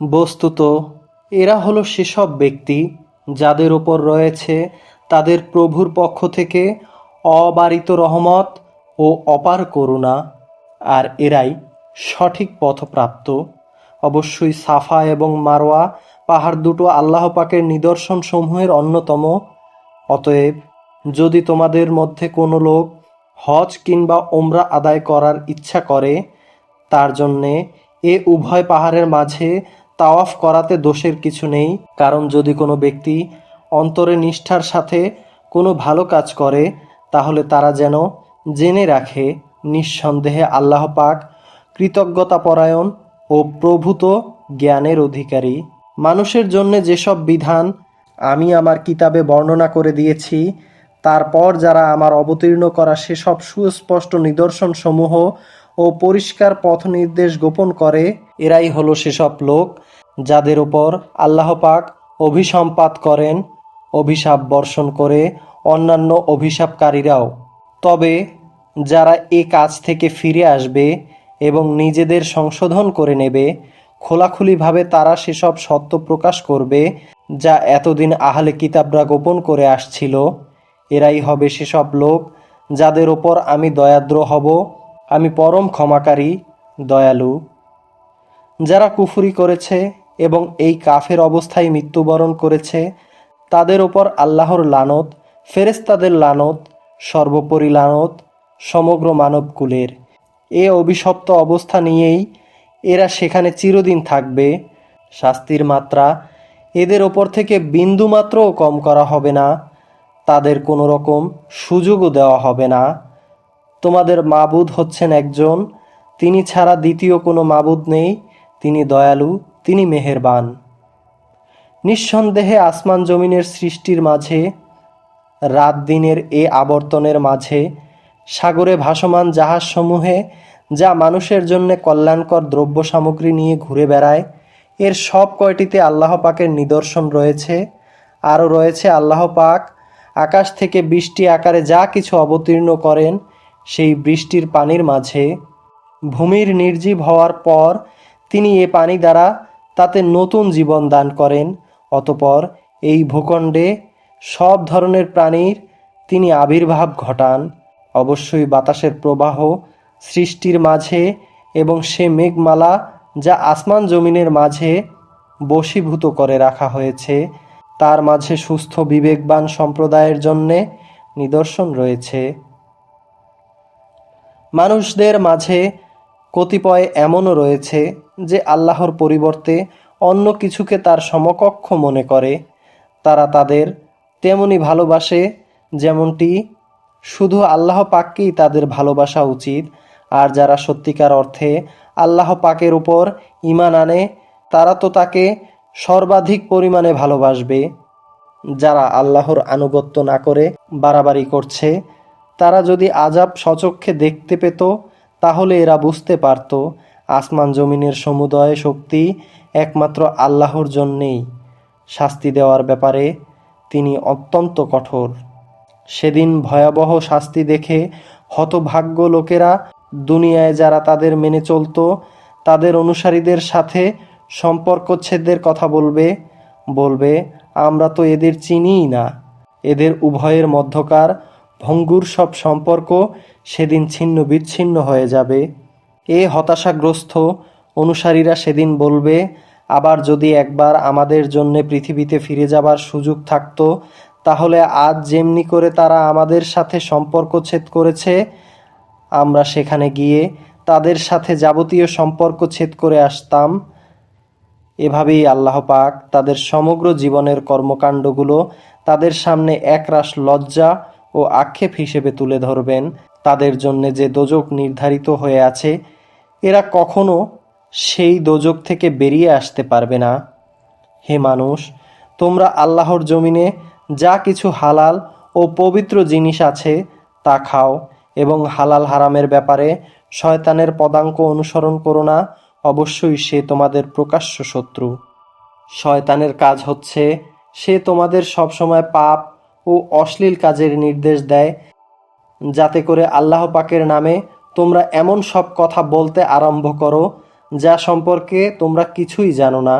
বস্তুত, এরা হলো সেসব ব্যক্তি যাদের ওপর রয়েছে তাদের প্রভুর পক্ষ থেকে অবারিত রহমত ও অপার করুণা, আর এরাই সঠিক পথপ্রাপ্ত। অবশ্যই সাফা এবং মারোয়া পাহাড় দুটো আল্লাহ পাকের নিদর্শন সমূহের অন্যতম। অতএব যদি তোমাদের মধ্যে কোনো লোক হজ কিংবা ওমরা আদায় করার ইচ্ছা করে, তার জন্যে এ উভয় পাহাড়ের মাঝে তাওয়াফ করাতে দোষের কিছু নেই, কারণ যদি কোনো ব্যক্তি অন্তরে নিষ্ঠার সাথে কোনো ভালো কাজ করে, তাহলে তারা যেন জেনে রাখে নিঃসন্দেহে আল্লাহ পাক কৃতজ্ঞতাপরায়ণ ও প্রভূত জ্ঞানের অধিকারী। মানুষের জন্য যেসব বিধান আমি আমার কিতাবে বর্ণনা করে দিয়েছি, তারপর যারা আমার অবতীর্ণ করা সেসব সুস্পষ্ট নিদর্শন সমূহ ও পরিষ্কার পথ নির্দেশ গোপন করে, এরাই হলো সেসব লোক যাদের ওপর আল্লাহ পাক অভিসম্পাত করেন, অভিশাপ বর্ষণ করে অন্যান্য অভিশাপকারীরাও। তবে যারা এ কাজ থেকে ফিরে আসবে এবং নিজেদের সংশোধন করে নেবে, খোলাখুলিভাবে তারা সেসব সত্য প্রকাশ করবে যা এতদিন আহলে কিতাবরা গোপন করে আসছিল। এরাই হবে সেসব লোক যাদের ওপর আমি দয়াদ্র হব, আমি পরম ক্ষমাকারী, দয়ালু। যারা কুফুরি করেছে এবং এই কাফের অবস্থায় মৃত্যুবরণ করেছে, তাদের ওপর আল্লাহর লানত ফেরেস্তাদের লানত, সর্বোপরি লানত, সমগ্র মানবকুলের। এ অভিশপ্ত অবস্থা নিয়েই এরা সেখানে চিরদিন থাকবে। শাস্তির মাত্রা এদের ওপর থেকে বিন্দুমাত্রও কম করা হবে না। তাদের কোনো রকম সুযোগও দেওয়া হবে না। তোমাদের মাবুদ হচ্ছেন একজন, তিনি ছাড়া দ্বিতীয় কোনো মাবুদ নেই, তিনি দয়ালু তিনি মেহেরবান। নিঃসন্দেহে আসমান জমিনের সৃষ্টির মাঝে, রাত দিনের এ আবর্তনের মাঝে, সাগরে ভাসমান জাহাজসমূহে যা মানুষের জন্য কল্যাণকর দ্রব্য সামগ্রী নিয়ে ঘুরে বেড়ায়, এর সব কয়টিতে আল্লাহ পাকের নিদর্শন রয়েছে। আরও রয়েছে আল্লাহ পাক, আকাশ থেকে বৃষ্টি আকারে যা কিছু অবতীর্ণ করেন, সেই বৃষ্টির পানির মাঝে। ভূমির নির্জীব হওয়ার পর তিনি এ পানি দ্বারা তাতে নতুন জীবন দান করেন। অতপর এই ভূখণ্ডে সব ধরনের প্রাণীর তিনি আবির্ভাব ঘটান। অবশ্যই বাতাসের প্রবাহ সৃষ্টির মাঝে এবং সে মেঘমালা যা আসমান জমিনের মাঝে বশীভূত করে রাখা হয়েছে, তার মাঝে সুস্থ বিবেকবান সম্প্রদায়ের জন্যে নিদর্শন রয়েছে। মানুষদের মাঝে কতিপয় এমনও রয়েছে যে আল্লাহর পরিবর্তে অন্য কিছুকে তার সমকক্ষ মনে করে, তারা তাদের তেমনি ভালোবাসে যেমনটি শুধু আল্লাহ পাককেই তাদের ভালোবাসা উচিত, আর যারা সত্যিকার অর্থে আল্লাহ পাকের উপর ইমান আনে, তারা তো তাকে সর্বাধিক পরিমাণে ভালোবাসবে। যারা আল্লাহর আনুগত্য না করে বাড়াবাড়ি করছে, তারা যদি আজাব সচক্ষে দেখতে পেত, তাহলে এরা বুঝতে পারত আসমান জমিনের সমুদয় শক্তি একমাত্র আল্লাহর জন্যেই শাস্তি দেওয়ার ব্যাপারে তিনি অত্যন্ত কঠোর। সেদিন ভয়াবহ শাস্তি দেখে হতভাগ্য লোকেরা দুনিয়ায় যারা তাদের মেনে চলতো, তাদের অনুসারীদের সাথে সম্পর্কচ্ছেদের কথা বলবে বলবে, আমরা তো এদের চিনিই না। এদের উভয়ের মধ্যকার ভঙ্গুর সব সম্পর্ক সেদিন ছিন্ন বিচ্ছিন্ন হয়ে যাবে। এ হতাশাগ্রস্ত অনুসারীরা সেদিন বলবে, আবার যদি একবার আমাদের জন্য পৃথিবীতে ফিরে যাবার সুযোগ থাকতো, তাহলে আজ যেমনি করে তারা আমাদের সাথে সম্পর্ক ছেদ করেছে, আমরা সেখানে গিয়ে তাদের সাথে যাবতীয় সম্পর্ক ছেদ করে আসতাম। এভাবেই আল্লাহ পাক তাদের সমগ্র জীবনের কর্মকাণ্ডগুলো তাদের সামনে একরাশ লজ্জা ও আক্ষেপ হিসেবে তুলে ধরবেন। তাদের জন্য যে দোজক নির্ধারিত হয়ে আছে এরা কখনো সেই দোজক থেকে বেরিয়ে আসতে পারবে না। হে মানুষ, তোমরা আল্লাহর জমিনে যা কিছু হালাল ও পবিত্র জিনিস আছে তা খাও এবং হালাল হারামের ব্যাপারে শয়তানের পদাঙ্ক অনুসরণ করো না, অবশ্যই সে তোমাদের প্রকাশ্য শত্রু। শয়তানের কাজ হচ্ছে সে তোমাদের সবসময় পাপ ও অশ্লীল কাজের নির্দেশ দেয়, যাতে করে আল্লাহ পাকের নামে তোমরা এমন সব কথা বলতে আরম্ভ করো যা সম্পর্কে তোমরা কিছুই জানো না।